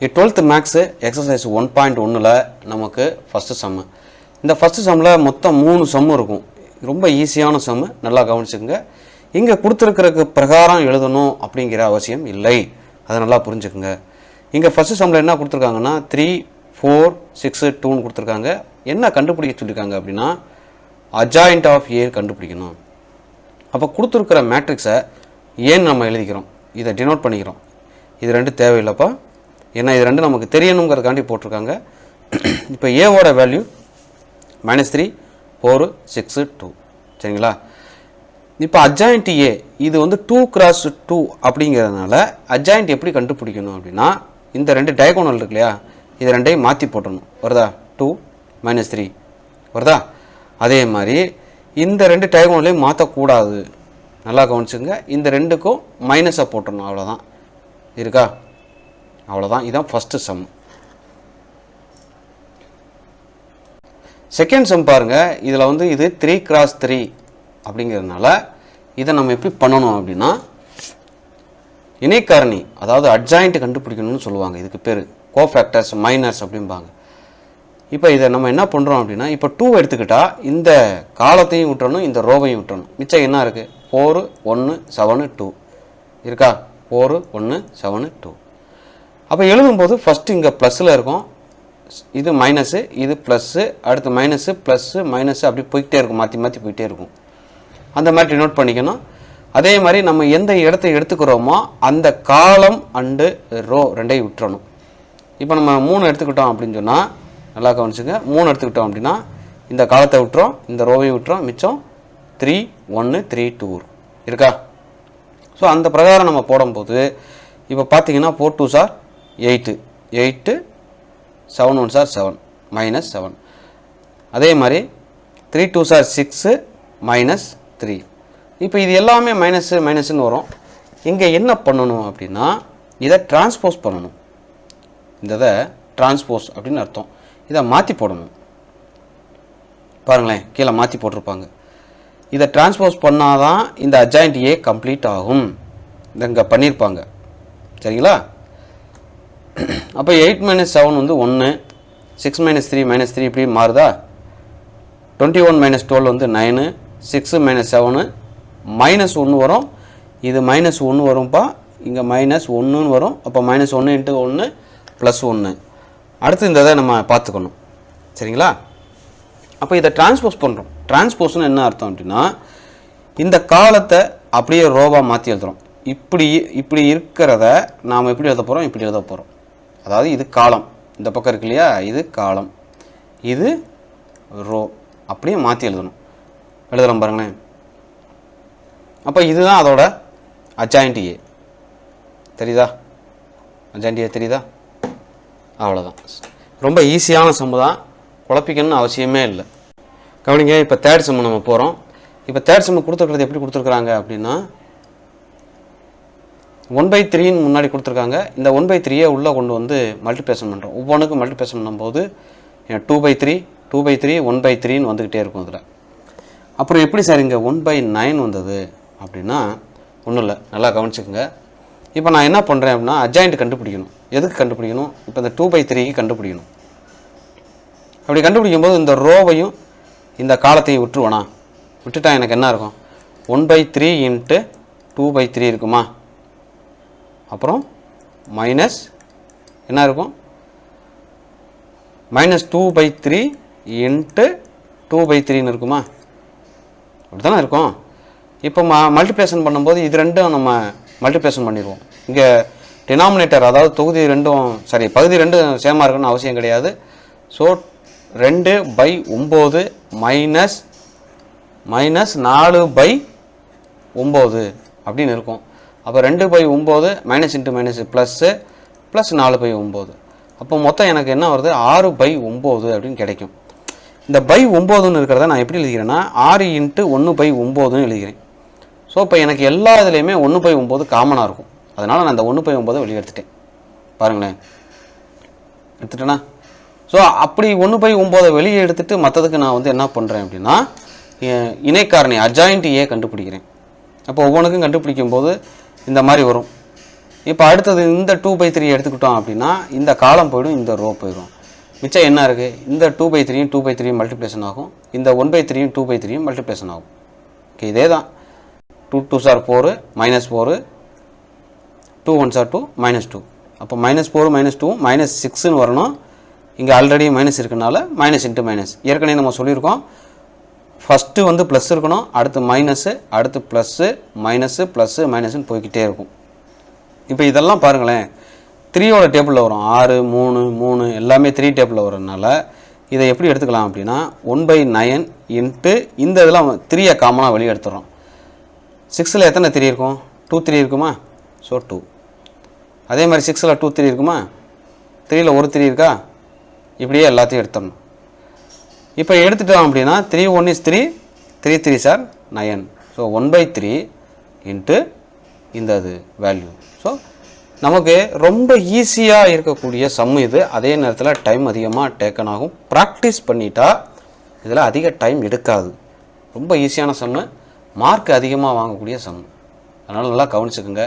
Twelfth maths exercise one point ஒன்றில் நமக்கு first சம்மு இந்த ஃபஸ்ட்டு சம்மில் மொத்தம் மூணு சம்மு இருக்கும். ரொம்ப ஈஸியான சம்மு நல்லா கவனிச்சுக்கோங்க. இங்கே கொடுத்துருக்கிறக்கு பிரகாரம் எழுதணும் அப்படிங்கிற அவசியம் இல்லை. அதை நல்லா புரிஞ்சுக்குங்க. இங்கே ஃபஸ்ட்டு சம்மில் என்ன கொடுத்துருக்காங்கன்னா த்ரீ ஃபோர் சிக்ஸு டூன்னு கொடுத்துருக்காங்க. என்ன கண்டுபிடிக்க சொல்லியிருக்காங்க அப்படின்னா அஜாயிண்ட் ஆஃப் ஏ கண்டுபிடிக்கணும். அப்போ கொடுத்துருக்கிற மேட்ரிக்ஸை ஏன் நம்ம எழுதிக்கிறோம்? இதை டினோட் பண்ணிக்கிறோம். இது ரெண்டு தேவையில்லைப்பா. ஏன்னா இது ரெண்டு நமக்கு தெரியணுங்கிறதுக்காண்டி போட்டிருக்காங்க. இப்போ ஏவோட value minus three four six two சரிங்களா? இப்போ அஜாயிண்ட் ஏ இது வந்து டூ கிராஸ் டூ அப்படிங்கிறதுனால அஜாயிண்ட் எப்படி கண்டுபிடிக்கணும் அப்படின்னா இந்த ரெண்டு டயகோனல் இருக்கு இல்லையா? இது ரெண்டையும் மாற்றி போட்டுடணும் வருதா? டூ மைனஸ் த்ரீ வருதா? அதே மாதிரி இந்த ரெண்டு டயகோனலையும் மாற்றக்கூடாது நல்லா கவனிச்சுங்க இந்த ரெண்டுக்கும் மைனஸை போட்டுடணும் அவ்வளோதான் இருக்கா? அவ்வளோதான் இதுதான் ஃபஸ்ட்டு சம் செகண்ட் சம் பாருங்கள் இதில் வந்து இது த்ரீ கிராஸ் த்ரீ அப்படிங்கிறதுனால இதை நம்ம எப்படி பண்ணணும் அப்படின்னா இணைக்காரணி அதாவது அட்ஜாயிண்ட் கண்டுபிடிக்கணும்னு சொல்லுவாங்க. இதுக்கு பேர். கோஃபேக்டர்ஸ் மைனர்ஸ் அப்படிம்பாங்க. இப்போ இதை நம்ம என்ன பண்ணுறோம் அப்படின்னா இப்போ டூ எடுத்துக்கிட்டால் இந்த காலத்தையும் விட்டணும் இந்த ரோவையும் விட்டணும் மிச்சம் என்ன இருக்குது ஃபோரு ஒன்று செவனு டூ இருக்கா? ஃபோரு ஒன்று செவனு டூ அப்போ எழுதும்போது ஃபஸ்ட்டு இங்கே ப்ளஸ்ஸில் இருக்கும். இது மைனஸு இது ப்ளஸ்ஸு அடுத்து மைனஸு ப்ளஸ்ஸு மைனஸு அப்படி போய்கிட்டே இருக்கும். மாற்றி மாற்றி போயிட்டே இருக்கும். அந்த மாதிரி நோட் பண்ணிக்கணும். அதே மாதிரி நம்ம எந்த இடத்தை எடுத்துக்கிறோமோ அந்த காலம் அண்டு ரோ ரெண்டையும் விட்டுறணும். இப்போ நம்ம மூணு எடுத்துக்கிட்டோம் அப்படின்னு சொன்னால் நல்லா கவனிச்சுங்க. மூணு எடுத்துக்கிட்டோம் அப்படின்னா இந்த காலத்தை விட்டுறோம் இந்த ரோவையும் விட்டுறோம் மிச்சம் த்ரீ ஒன்று த்ரீ டூ இருக்கா? ஸோ அந்த பிரகாரம் நம்ம போடும்போது இப்போ பார்த்தீங்கன்னா four two sir eight. Eight seven one sir seven minus seven அதே மாதிரி three two sir six minus three இப்போ இது எல்லாமே மைனஸு மைனஸ்னு வரும். இங்கே என்ன பண்ணணும் அப்படின்னா இதை டிரான்ஸ்போஸ் பண்ணணும். இந்த இதை டிரான்ஸ்போஸ் அப்படின்னு அர்த்தம். இதை மாற்றி போடணும். பாருங்களேன் கீழே மாற்றி போட்டிருப்பாங்க. இதை டிரான்ஸ்போஸ் பண்ணாதான் இந்த அஜாயிண்ட் ஏ கம்ப்ளீட் ஆகும். இதை இங்கே பண்ணியிருப்பாங்க. சரிங்களா? அப்போ எயிட் மைனஸ் செவன் வந்து ஒன்று six minus three minus three இப்படி மாறுதா? டுவெண்ட்டி ஒன் மைனஸ் டுவெல் வந்து nine six minus seven minus ஒன்று வரும். இது மைனஸ் ஒன்று வரும்ப்பா இங்கே மைனஸ் ஒன்றுன்னு வரும். அப்போ மைனஸ் ஒன்று இன்ட்டு ஒன்று ப்ளஸ் ஒன்று அடுத்து இந்த இதை நம்ம பார்த்துக்கணும். சரிங்களா? அப்போ இதை டிரான்ஸ்போஸ் பண்ணுறோம் டிரான்ஸ்போஸ்னு என்ன அர்த்தம் அப்படின்னா இந்த காலத்தை அப்படியே ரோவாக மாற்றி எழுதுகிறோம் இப்படி இப்படி இருக்கிறத நாம் எப்படி எழுத போகிறோம் இப்படி எழுத போகிறோம் அதாவது இது காலம். இந்த பக்கம் இருக்கு இல்லையா? இது காலம். இது ரோ. அப்படியே மாற்றி எழுதணும். எழுதுகிறோம் பாருங்களேன். அப்போ இதுதான் அதோட அஜாயிண்ட் ஏ தெரியுதா? அஜாயிண்ட் ஏ தெரியுதா? அவ்வளோதான் ரொம்ப ஈஸியான சம்மு தான். குழப்பிக்கணும்னு அவசியமே இல்லை. கவனிங்க இப்போ தேர்ட் செம்மு நம்ம போகிறோம் இப்போ தேர்ட் செம்மு கொடுத்துருக்கிறது எப்படி கொடுத்துருக்குறாங்க அப்படின்னா ஒன் பை த்ரீன்னு முன்னாடி கொடுத்துருக்காங்க. இந்த ஒன் பை த்ரீயை உள்ளே கொண்டு வந்து மல்டிப்ளேஷன் பண்ணுறோம் ஒவ்வொன்றுக்கும் மல்டிப்ளேஷன் பண்ணும்போது two by three two by three one by த்ரீன்னு வந்துக்கிட்டே இருக்கும் அதில் அப்புறம் எப்படி சார் இங்கே ஒன் பை நைன் வந்தது அப்படின்னா ஒன்றும் இல்லை நல்லா கவனிச்சுக்கோங்க. இப்போ நான் என்ன பண்ணுறேன் அப்படின்னா அஜாயிண்ட் கண்டுபிடிக்கணும். எதுக்கு கண்டுபிடிக்கணும்? இப்போ இந்த டூ பை த்ரீக்கு கண்டுபிடிக்கணும். அப்படி கண்டுபிடிக்கும் போது இந்த ரோவையும் இந்த காலத்தையும் விட்டுருவேனா? விட்டுட்டா எனக்கு என்ன இருக்கும்? One by three into two by three இருக்குமா? அப்புறம் மைனஸ் என்ன இருக்கும்? Minus two by three into two by த்ரீன்னு இருக்குமா? அப்படி தானே இருக்கும்? இப்போ ம மல்டிப்ளேஷன் பண்ணும்போது இது ரெண்டும் நம்ம மல்டிப்ளேஷன் பண்ணிடுவோம். இங்கே டினாமினேட்டர் அதாவது தொகுதி ரெண்டும் சாரி பகுதி ரெண்டும் சேமாக இருக்குன்னு அவசியம் கிடையாது. ஸோ ரெண்டு பை ஒம்பது மைனஸ் மைனஸ் நாலு பை ஒம்பது அப்படின்னு இருக்கும். அப்போ ரெண்டு பை ஒம்பது minus into minus plus plus நாலு பை ஒம்பது. அப்போ மொத்தம் எனக்கு என்ன வருது? ஆறு பை ஒம்பது அப்படின்னு கிடைக்கும். இந்த பை ஒம்போதுன்னு இருக்கிறத நான் எப்படி எழுதிக்கிறேன்னா ஆறு இன்ட்டு ஒன்று பை ஒம்போதுன்னு எழுதிக்கிறேன் ஸோ இப்போ எனக்கு எல்லா இதுலேயுமே ஒன்று பை ஒம்பது காமனாக இருக்கும். அதனால் நான் இந்த ஒன்று பை ஒம்போதை வெளியே எடுத்துட்டேன் பாருங்களேன். எடுத்துட்டேனா? ஸோ அப்படி ஒன்று பை ஒம்போதை வெளியே எடுத்துட்டு மற்றதுக்கு நான் வந்து என்ன பண்ணுறேன் அப்படின்னா இணைக்காரணி அஜாயிண்ட் ஏ கண்டுபிடிக்கிறேன். அப்போ ஒவ்வொன்றுக்கும் கண்டுபிடிக்கும் போது இந்த மாதிரி வரும். இப்போ அடுத்தது இந்த டூ பை த்ரீ எடுத்துக்கிட்டோம் அப்படின்னா இந்த காலம் போயிடும் இந்த ரோ போயிடும். மிச்சம் என்ன இருக்குது இந்த டூ பை த்ரீயும் டூ பை த்ரீயும் மல்டிப்ளேஷன் ஆகும். இந்த ஒன் பை த்ரீயும் டூ பை த்ரீயும் மல்டிப்ளேஷன் ஆகும். ஓகே இதே தான். Two two sir four minus four two one sir two minus two அப்போ minus four minus two minus சிக்ஸ்னு வரணும். இங்கே ஆல்ரெடி மைனஸ் இருக்கனால மைனஸ் இன்ட்டு மைனஸ் ஏற்கனவே நம்ம சொல்லியிருக்கோம். ஃபஸ்ட்டு வந்து ப்ளஸ் இருக்கணும் அடுத்து மைனஸு அடுத்து ப்ளஸ்ஸு மைனஸு ப்ளஸ்ஸு மைனஸ்னு போய்க்கிட்டே இருக்கும். இப்போ இதெல்லாம் பாருங்களேன். த்ரீயோட டேபிளில் வரும். ஆறு மூணு மூணு எல்லாமே த்ரீ டேபிளில் வரனால இதை எப்படி எடுத்துக்கலாம் அப்படின்னா ஒன் பை நயன் இன்ட்டு இந்த இதெல்லாம் த்ரீயை காமனாக வெளியே எடுத்துடுறோம். சிக்ஸில் எத்தனை த்ரீ இருக்கும்? டூ த்ரீ இருக்குமா? ஸோ டூ அதே மாதிரி சிக்ஸில் டூ த்ரீ இருக்குமா? த்ரீயில் ஒரு த்ரீ இருக்கா? இப்படியே எல்லாத்தையும் எடுத்துடணும். இப்போ எடுத்துட்டோம் அப்படின்னா three one is three three three sir nine so one by three into இந்த அது வேல்யூ ஸோ நமக்கு ரொம்ப ஈஸியாக இருக்கக்கூடிய சம் இது. அதே நேரத்தில் டைம் அதிகமாக டேக்கன் ஆகும். ப்ராக்டிஸ் பண்ணிட்டா இதில் அதிக டைம் எடுக்காது. ரொம்ப ஈஸியான சம்மு மார்க் அதிகமாக வாங்கக்கூடிய சம் அதனால் நல்லா கவனிச்சுக்கோங்க.